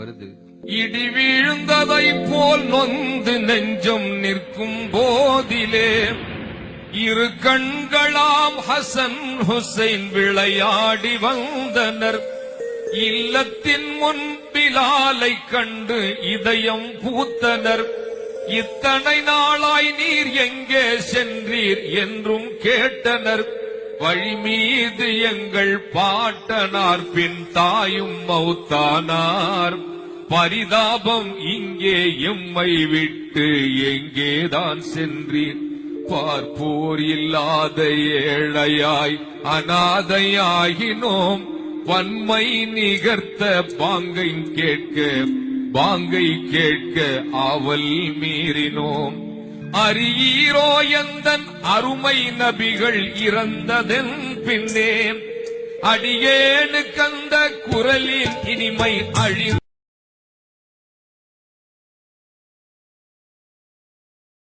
வருது. இடி வீழ்ந்ததை போல் நொந்து நெஞ்சம் நிற்கும் போதிலே இரு கண்களாம் ஹசன் ஹுசைன் விளையாடி வந்தனர். இல்லத்தின் முன் பிலாலை கண்டு இதயம் பூத்தனர். இத்தனை நாளாய் நீர் எங்கே சென்றீர் என்றும் கேட்டனர். வழிமீது எங்கள் பாட்டனார் பின் தாயும் மௌத்தானார். பரிதாபம் இங்கே எம்மை விட்டு எங்கேதான் சென்றீர்? பார்ப்போர் இல்லாத ஏழையாய் அனாதையாகினோம். வன்மை நிகர்த்த பாங்கை கேட்க பாங்கை கேட்க ஆவல் மீறினோம். அரியீரோ எந்தன் அருமை நபிகள் இறந்ததென் பின்னே. அடியேனு கந்த குரலின் இனிமை அழி